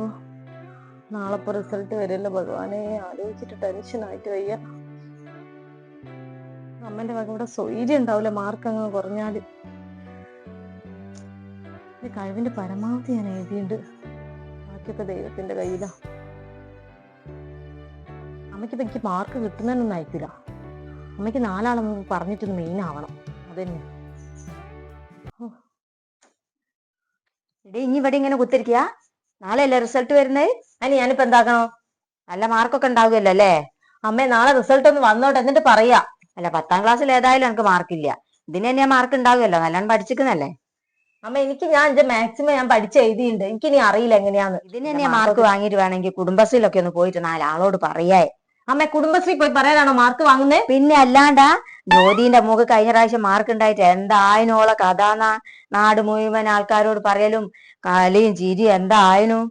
ഓ നാളെ ഇപ്പൊ റിസൾട്ട് വരില്ല. ഭഗവാനെ ആലോചിച്ചിട്ട് ടെൻഷനായിട്ട് വയ്യ. അമ്മന്റെ വക ഇവിടെ സ്വൈര്യം ഉണ്ടാവില്ല. മാർക്ക് അങ്ങ് കുറഞ്ഞാൽ. എന്റെ കഴിവിന്റെ പരമാവധി ഞാൻ എഴുതിയിട്ടുണ്ട്. ബാക്കിയൊക്കെ ദൈവത്തിന്റെ കയ്യിലാ. അമ്മയ്ക്ക് എനിക്ക് മാർക്ക് കിട്ടുന്നതിനൊന്നും അയക്കില്ല അമ്മയ്ക്ക് നാലാളെന്ന് പറഞ്ഞിട്ടൊന്ന് മെയിൻ ആവണം. അതന്നെ ഇടേ ഇനി ഇവിടെ ഇങ്ങനെ കുത്തിരിക്കുക നാളെ അല്ലേ റിസൾട്ട് വരുന്നത് അതിന് ഞാനിപ്പോ എന്താക്കണോ? നല്ല മാർക്കൊക്കെ ഉണ്ടാവുമല്ലോ അല്ലേ? അമ്മേ നാളെ റിസൾട്ട് ഒന്ന് വന്നോട്ടെ എന്നിട്ട് പറയാ. അല്ല പത്താം ക്ലാസ്സിൽ ഏതായാലും എനിക്ക് മാർക്കില്ല ഇതിന് തന്നെ മാർക്ക് ഉണ്ടാവുമല്ലോ നല്ലോണം പഠിച്ചിരിക്കുന്നല്ലേ അമ്മ എനിക്ക് ഞാൻ എന്റെ മാക്സിമം ഞാൻ പഠിച്ച് എഴുതിയിട്ടുണ്ട്. എനിക്ക് ഇനി അറിയില്ല എങ്ങനെയാന്ന്. ഇതിന് തന്നെ മാർക്ക് വാങ്ങിയിട്ട് വേണമെങ്കിൽ കുടുംബശ്രീയിലൊക്കെ ഒന്ന് പോയിട്ട് നാലാളോട് പറയാ. അമ്മ കുടുംബശ്രീ പോയി പറയാനാണോ മാർക്ക് വാങ്ങുന്നത് പിന്നെ അല്ലാണ്ടാ ജ്യോതിന്റെ മുഖം കഴിഞ്ഞ പ്രാവശ്യം മാർക്ക് ഉണ്ടായിട്ട് എന്തായനോളെ കഥ നാ- നാട് മുഴുവൻ ആൾക്കാരോട് പറയലും കളിയും ചിരി എന്തായനു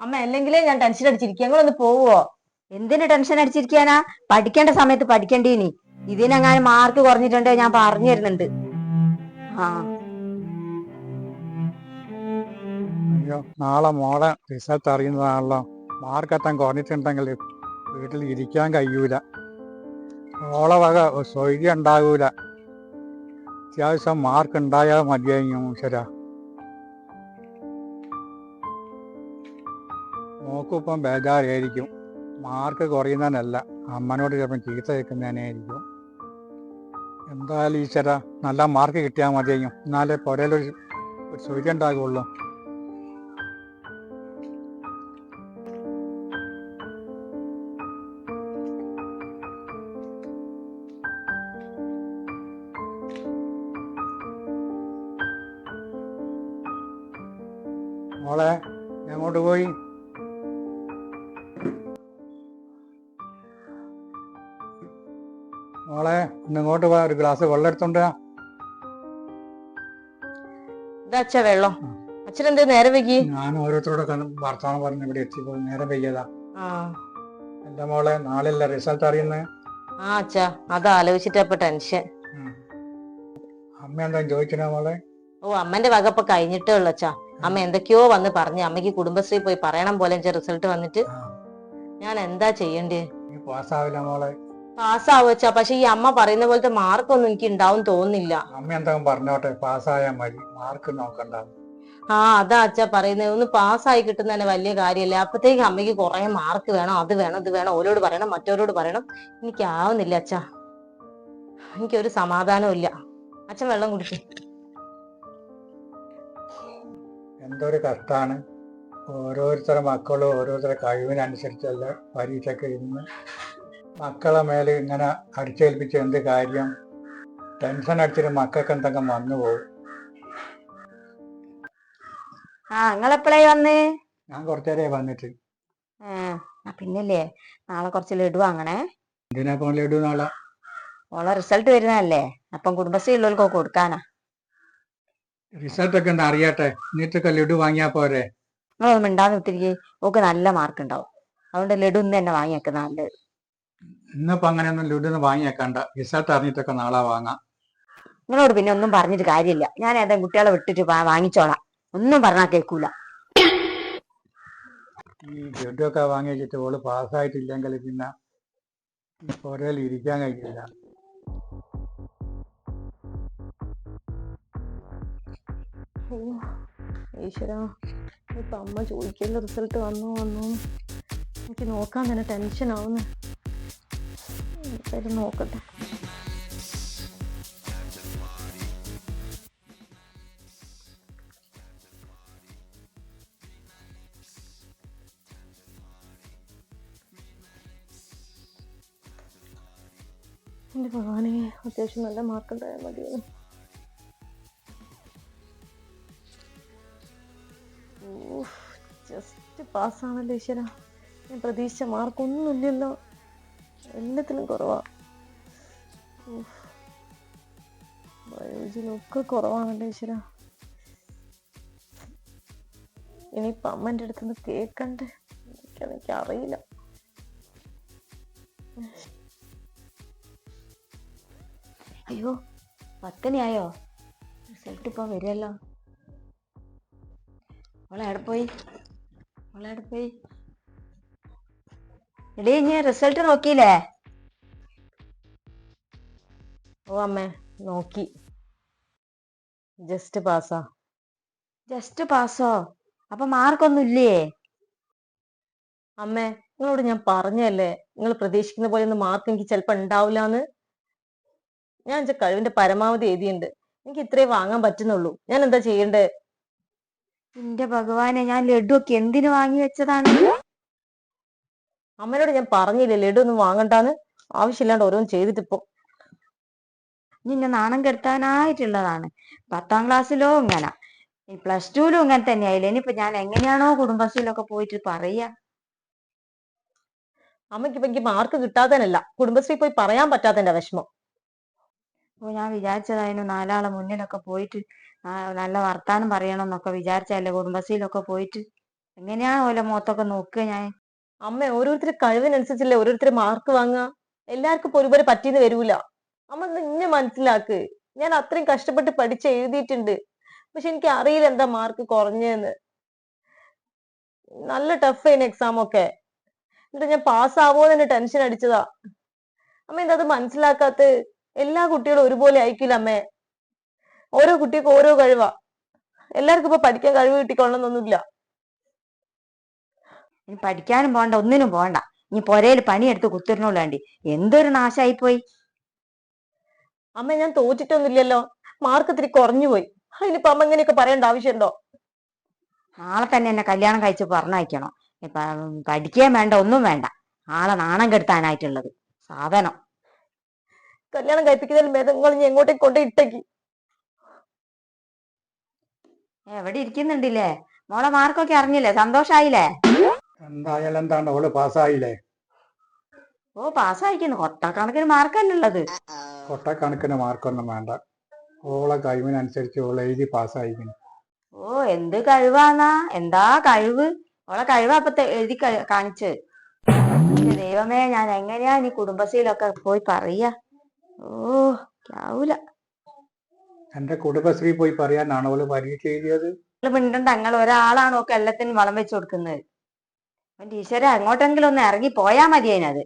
അമ്മ അല്ലെങ്കിലേ ഞാൻ ടെൻഷൻ അടിച്ചിരിക്കുക ഞങ്ങളൊന്ന് പോവോ? എന്തിനു ടെൻഷൻ അടിച്ചിരിക്കാനാ? പഠിക്കേണ്ട സമയത്ത് പഠിക്കണ്ടീനി ഇതിനെങ്ങാനും മാർക്ക് കുറഞ്ഞിട്ടുണ്ട് ഞാൻ പറഞ്ഞു തരുന്നുണ്ട്. ആ. അയ്യോ നാളെ മോളെ റിസൾട്ട് അറിയുന്നതാണല്ലോ. മാർക്ക് എത്താൻ കുറഞ്ഞിട്ടുണ്ടെങ്കിൽ വീട്ടിൽ ഇരിക്കാൻ കഴിയൂല. ഓളെ വക സ്വൈര്യം ഉണ്ടാകൂല അത്യാവശ്യം മാർക്ക് ഉണ്ടായാൽ മതിയായി ശരാ മോക്കിപ്പം ബേജാറായിരിക്കും. മാർക്ക് കുറയുന്നതിനല്ല അമ്മനോട് ചിലപ്പം ചീത്ത കേൾക്കുന്നതിനായിരിക്കും എന്തായാലും ഈശ്വര നല്ല മാർക്ക് കിട്ടിയാൽ മതിയായിരുന്നു എന്നാലേ പുരയിലൊരു ഒരു സ്വൈര്യം ഉണ്ടാകുള്ളൂ. മോളെ ഞാൻ അങ്ങോട്ട് പോയി? മോളെ ഇങ്ങോട്ട് പോവാ ഒരു ഗ്ലാസ് വെള്ളം എടുത്തോണ്ട് വാ. ഇതാ അച്ഛ വെള്ളം. അച്ഛനെന്ത് നേരെ വൈകി? ഞാൻ ഓരോരുത്തരോട് വർത്തമാനം പറഞ്ഞു ഇവിടെ എത്തിയപ്പോ നേരെ ആ. എന്റെ മോളെ നാളെയല്ല റിസൾട്ട് അറിയുന്നേ? ആ അച്ഛ അത് ആലോചിച്ചിട്ടപ്പൊ ടെൻഷൻ അമ്മ എന്താ ചോദിക്കണ മോളെ? ഓ അമ്മന്റെ വക ഇപ്പൊ കഴിഞ്ഞിട്ടേ ഉള്ളു അച്ഛാ. അമ്മ എന്തൊക്കെയോ വന്ന് പറഞ്ഞു അമ്മയ്ക്ക് കുടുംബശ്രീ പോയി പറയണം പോലെ റിസൾട്ട് വന്നിട്ട്. ഞാൻ എന്താ ചെയ്യണ്ടേ? പാസ്സാവില്ല മോളെ. പാസ്സാവും അച്ഛാ പക്ഷെ ഈ അമ്മ പറയുന്ന പോലത്തെ മാർക്കൊന്നും എനിക്ക് ഉണ്ടാവും തോന്നുന്നില്ല. അമ്മ എന്തെങ്കിലും പറഞ്ഞോട്ടെ? പാസ്സായാൽ മതി. മാർക്ക് നോക്കണ്ട. ആ അതാ അച്ഛാ പറയുന്നത് ഒന്ന് പാസ്സായി കിട്ടുന്ന തന്നെ വലിയ കാര്യമല്ല അപ്പത്തേക്ക് അമ്മയ്ക്ക് കുറെ മാർക്ക് വേണം. അത് വേണം ഇത് വേണം. ഓരോട് പറയണം മറ്റോരോട് പറയണം. എനിക്ക് ആവുന്നില്ല അച്ഛാ. എനിക്കൊരു സമാധാനവും ഇല്ല. അച്ഛൻ വെള്ളം കുടിക്കും. എന്തൊരു കഷ്ടാണ്. ഓരോരുത്തരുടെ മക്കളും ഓരോരുത്തരുടെ കഴിവിനനുസരിച്ചല്ല പരീക്ഷയ്ക്ക് ഇരുന്ന് മക്കളെ മേലെ ഇങ്ങനെ അടിച്ചേൽപ്പിച്ച് എന്ത് കാര്യം? ടെൻഷൻ അടിച്ചിട്ട് മക്കൾക്ക് എന്തെങ്കിലും വന്നു പോകും ആ നിങ്ങളെപ്പോഴേ വന്ന്? ഞാൻ കുറച്ചേരെ വന്നിട്ട്. പിന്നല്ലേ? നാളെ കുറച്ച് ലഡു വാങ്ങണേ. എന്തിനാ ലഡു നാളെ? ഓളെ റിസൾട്ട് വരുന്നതല്ലേ? അപ്പം കുടുംബശ്രീ ഉള്ളവർക്കൊക്കെ കൊടുക്കാനാ? റിസൾട്ട് ഒക്കെ എന്താ അറിയട്ടെ? എന്നിട്ടൊക്കെ ലഡു വാങ്ങിയാ പോരെ. നിങ്ങളൊന്നും മിണ്ടാന്ന് വിട്ടിരിക്കേ ഓക്ക് നല്ല മാർക്ക് ഉണ്ടാവും അതുകൊണ്ട് ലഡു ഇന്ന് തന്നെ വാങ്ങിയേക്ക്. നല്ലത് ഇന്നിപ്പോ അങ്ങനെയൊന്നും ലുഡിന്ന് വാങ്ങിയേക്കണ്ട. റിസൾട്ട് അറിഞ്ഞിട്ടൊക്കെ നാളെ വാങ്ങാം. നിങ്ങളോട് പിന്നെ ഒന്നും പറഞ്ഞിട്ട് കാര്യമില്ല. ഞാൻ ഏതാ കുട്ടികളെ വിട്ടിട്ട് വാങ്ങിച്ചോളാം. ഒന്നും പറഞ്ഞാൽ കേൾക്കൂല ഈ ലഡു ഒക്കെ വാങ്ങി വെച്ചിട്ട് ഓൾ പാസ്സായിട്ടില്ലെങ്കിൽ പിന്നെ ഒരേ ഇരിക്കാൻ കഴിയില്ല. അയ്യോ ഈശ്വര. ഇപ്പൊ അമ്മ ചോദിക്കുന്ന റിസൾട്ട് വന്നു വന്നു എനിക്ക് നോക്കാൻ തന്നെ ടെൻഷൻ ആവുന്നു. എന്തായാലും നോക്കട്ടെ. എന്റെ ഭഗവാനെ അത്യാവശ്യം നല്ല മാർക്ക് ഉണ്ടായാൽ മതിയായിരുന്നു. ജസ്റ്റ് പാസ്സാണല്ലോ ഈശ്വര. ഞാൻ പ്രതീക്ഷിച്ച മാർക്കൊന്നുമില്ലല്ലോ എല്ലാത്തിലും കുറവാ. ഉഫ്. ബയോളജിയിലൊക്കെ കുറവാണല്ലോ ഈശ്വര. ഇനി അമ്മന്റെ അടുത്തുനിന്ന് കേൾക്കണ്ടേ എനിക്ക് അറിയില്ല. അയ്യോ പത്തനെയായോ റിസൾട്ട് ഇപ്പൊ വരുമല്ലോ അവളെ അവിടെ പോയി അവളെ അവളെവിടെ പോയി എടീ ഇനി റിസൾട്ട് നോക്കിയില്ലേ? ഓ അമ്മ നോക്കി. ജസ്റ്റ് പാസ്സാ ജസ്റ്റ് പാസ്സോ അപ്പൊ മാർക്കൊന്നും ഇല്ലേ? അമ്മേ നിങ്ങളോട് ഞാൻ പറഞ്ഞല്ലേ? നിങ്ങൾ പ്രതീക്ഷിക്കുന്ന പോലെ ഒന്നും മാർക്ക് എനിക്ക് ചിലപ്പോ ഉണ്ടാവില്ലാന്ന്. ഞാൻ എന്റെ കഴിവിന്റെ പരമാവധി എഴുതിയുണ്ട്. എനിക്ക് ഇത്രേ വാങ്ങാൻ പറ്റുന്നുള്ളൂ. ഞാൻ എന്താ ചെയ്യണ്ടേ? എന്റെ ഭഗവാനെ ഞാൻ ലഡു ഒക്കെ എന്തിനു വാങ്ങി വെച്ചതാണ്? അമ്മയോട് ഞാൻ പറഞ്ഞില്ലേ ലഡു ഒന്നും വാങ്ങണ്ടാന്ന്? ആവശ്യമില്ലാണ്ട് ഓരോന്നും ചെയ്തിട്ടിപ്പോ. നിന്നെ നാണം കെടുത്താനായിട്ടുള്ളതാണ്. പത്താം ക്ലാസ്സിലോ ഇങ്ങനെ. ഈ പ്ലസ് ടുവിലും ഇങ്ങനെ തന്നെയായില്ലേ? ഇനിയിപ്പോ ഞാൻ എങ്ങനെയാണോ കുടുംബശ്രീയിലൊക്കെ പോയിട്ട് പറയാ. അമ്മയ്ക്ക് ഇപ്പൊ എനിക്ക് മാർക്ക് കിട്ടാത്തനല്ല കുടുംബശ്രീ പോയി പറയാൻ പറ്റാത്തതിന്റെ വിഷമം. ഓ ഞാൻ വിചാരിച്ചതായിരുന്നു നാലാളെ മുന്നിലൊക്കെ പോയിട്ട് നല്ല വർത്താനം പറയണം എന്നൊക്കെ വിചാരിച്ചല്ലേ കുടുംബശ്രീയിലൊക്കെ പോയിട്ട്? എങ്ങനെയാ ഓലെ മുഖത്തൊക്കെ നോക്കുക ഞാൻ? അമ്മ ഓരോരുത്തരുടെ കഴിവിനനുസരിച്ചല്ലേ ഓരോരുത്തരെ മാർക്ക് വാങ്ങുക എല്ലാവർക്കും ഒരുപോലെ പറ്റിയെന്ന് വരൂല. അമ്മ നിന്നെ മനസ്സിലാക്ക്. ഞാൻ അത്രയും കഷ്ടപ്പെട്ട് പഠിച്ച് എഴുതിയിട്ടുണ്ട്. പക്ഷെ എനിക്ക് അറിയില്ല എന്താ മാർക്ക് കുറഞ്ഞതെന്ന് നല്ല ടഫ് ആയിരുന്നു എക്സാം ഒക്കെ. എന്നിട്ട് ഞാൻ പാസ്സാവോ എന്ന് ടെൻഷൻ അടിച്ചതാ. അമ്മ എന്താ അത് മനസ്സിലാക്കാത്ത? എല്ലാ കുട്ടികളും ഒരുപോലെ ആയിക്കില്ല അമ്മേ. ഓരോ കുട്ടിക്കും ഓരോ കഴിവാ. എല്ലാവർക്കും ഇപ്പൊ പഠിക്കാൻ കഴിവ് കിട്ടിക്കൊള്ളണമെന്നൊന്നുമില്ല ഇനി പഠിക്കാനും പോണ്ട ഒന്നിനും പോണ്ട. ഇനി പൊരയിൽ പണിയെടുത്ത് കുത്തിരുന്നോളാണ്ടി. എന്തൊരു നാശായിപ്പോയി? പോയി അമ്മ ഞാൻ തോറ്റിട്ടൊന്നുമില്ലല്ലോ. മാർക്ക് ഇത്തിരി കുറഞ്ഞു പോയി അതിനിപ്പോ അമ്മ ഇങ്ങനെയൊക്കെ പറയേണ്ട ആവശ്യമുണ്ടോ? നാളെ തന്നെ എന്നെ കല്യാണം കഴിച്ച് പറഞ്ഞയക്കണം. ഇപ്പൊ പഠിക്കാൻ വേണ്ട ഒന്നും വേണ്ട. ആളെ നാണം കെടുത്താനായിട്ടുള്ളത്. സാധനം. കല്യാണം കഴിപ്പിക്കുന്നതിൽ മേധങ്ങൾ ഞാൻ എങ്ങോട്ടേക്ക് കൊണ്ടേ ഇട്ടേക്ക്? എവിടെ ഇരിക്കുന്നുണ്ടില്ലേ? മോളെ മാർക്കൊക്കെ അറിഞ്ഞില്ലേ? സന്തോഷായില്ലേ? എന്തായാലും എന്താണ് ഓൾ പാസ്സായില്ലേ? ഓ പാസ്സായിക്കുന്നു കൊട്ടക്കണക്കിന് മാർക്കല്ലത് ഉള്ളത് കൊട്ടക്കണക്കിന് മാർക്കൊന്നും വേണ്ട. ഓളെ കഴിവിനനുസരിച്ച് ഓൾ എഴുതി പാസ്സായിരിക്കുന്നു ഓ എന്ത് കഴിവാന്നാ? എന്താ കഴിവ്? ഓളെ കഴിവാ അപ്പത്തെ എഴുതി കാണിച്ച് ദൈവമേ ഞാൻ എങ്ങനെയാ ഇനി കുടുംബശ്രീയിലൊക്കെ പോയി പറയാ? ഓ ആവൂല എന്റെ കുടുംബശ്രീ പോയി പറയാനാണ് ഓൾ പരീക്ഷ എഴുതിയത്? മിണ്ടണ്ട. നിങ്ങൾ ഒരാളാണ് ഒക്കെ എല്ലാത്തിനും വളം വെച്ചു കൊടുക്കുന്നത്. അവൻ ടീച്ചറെ അങ്ങോട്ടെങ്കിലും ഒന്ന് ഇറങ്ങി പോയാ മതി അതിനത്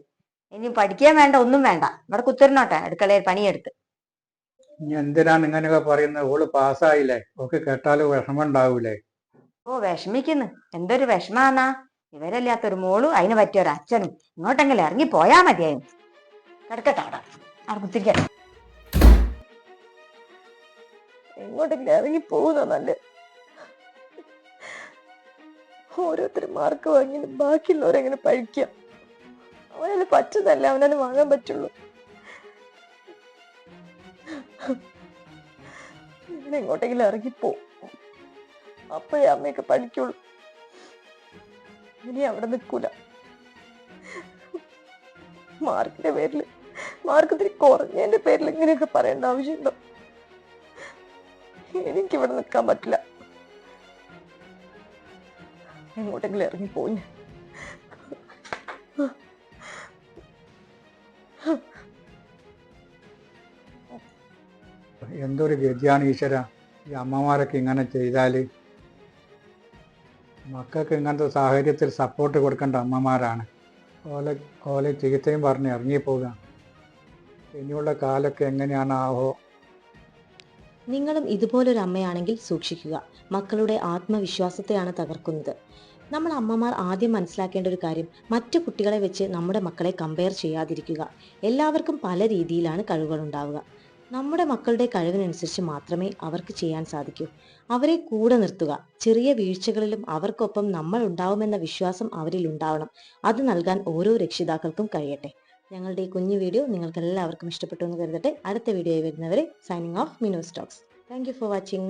ഇനി പഠിക്കാൻ വേണ്ട ഒന്നും വേണ്ട. ഇവിടെ കുത്തിരുന്നോട്ടെ അടുക്കളയിൽ പണിയെടുത്ത്. ഇനി എന്തിനാണ് ഇങ്ങനെയൊക്കെ പറയുന്നത്? ഓൾ പാസ്സായില്ലേ? ഓക്ക് കേട്ടാലും വിഷമം ഉണ്ടാവൂലേ ഓ വിഷമിക്കുന്നു. എന്തൊരു വിഷമാന്നാ. ഇവരല്ലാത്തൊരു മോളും അതിന് പറ്റിയ ഒരു അച്ഛനും. ഇങ്ങോട്ടെങ്കിലും ഇറങ്ങി പോയാ മതിയായിരുന്നു കിടക്കട്ടെ അവിടെ. അവിടെ കുത്തിരിക്കാൻ എങ്ങോട്ടെങ്കിലും ഇറങ്ങി പോകുന്ന നല്ല ഓരോരുത്തർ മാർക്ക് വാങ്ങി ബാക്കിയുള്ളവരെങ്ങനെ പഴിക്കാം? അവനത് പറ്റുന്നല്ല അവനത് വാങ്ങാൻ പറ്റുള്ളൂ. ഞാൻ എങ്ങോട്ടെങ്കിലും ഇറങ്ങിപ്പോ. അപ്പോഴേ അമ്മയൊക്കെ പഠിക്കുള്ളൂ. ഇനി അവിടെ നിൽക്കൂല. മാർക്കിന്റെ പേരിൽ മാർക്ക് ഇത്തിരി കുറഞ്ഞതിന്റെ പേരിൽ ഇങ്ങനെയൊക്കെ പറയേണ്ട ആവശ്യമുണ്ടോ? എനിക്കിവിടെ നിൽക്കാൻ പറ്റില്ല. എങ്ങോട്ടെങ്കിലും ഇറങ്ങിപ്പോയി എന്തൊരു ഗതിയാണ് ഈശ്വര? ഈ അമ്മമാരൊക്കെ ഇങ്ങനെ ചെയ്താൽ മക്കൾക്ക് ഇങ്ങനത്തെ സാഹചര്യത്തിൽ സപ്പോർട്ട് കൊടുക്കേണ്ട അമ്മമാരാണ്. ഓലെ ഓലെ ചികിത്സയും പറഞ്ഞ് ഇറങ്ങിപ്പോവുക ഇനിയുള്ള കാലൊക്കെ എങ്ങനെയാണ് ആവോ? നിങ്ങളും ഇതുപോലൊരു അമ്മയാണെങ്കിൽ സൂക്ഷിക്കുക. മക്കളുടെ ആത്മവിശ്വാസത്തെയാണ് തകർക്കുന്നത്. നമ്മൾ അമ്മമാർ ആദ്യം മനസ്സിലാക്കേണ്ട ഒരു കാര്യം മറ്റു കുട്ടികളെ വെച്ച് നമ്മുടെ മക്കളെ കമ്പയർ ചെയ്യാതിരിക്കുക. എല്ലാവർക്കും പല രീതിയിലാണ് കഴിവുകൾ ഉണ്ടാവുക നമ്മുടെ മക്കളുടെ കഴിവിനനുസരിച്ച് മാത്രമേ അവർക്ക് ചെയ്യാൻ സാധിക്കൂ. അവരെ കൂടെ നിർത്തുക. ചെറിയ വീഴ്ചകളിലും അവർക്കൊപ്പം നമ്മൾ ഉണ്ടാവുമെന്ന വിശ്വാസം അവരിൽ ഉണ്ടാവണം. അത് നൽകാൻ ഓരോ രക്ഷിതാക്കൾക്കും കഴിയട്ടെ. ഞങ്ങളുടെ ഈ കുഞ്ഞു വീഡിയോ നിങ്ങൾക്ക് എല്ലാവർക്കും ഇഷ്ടപ്പെട്ടു എന്ന് കരുതട്ടെ. അടുത്ത വീഡിയോയിൽ വരുന്നവരെ signing off Mino Stokes thank for watching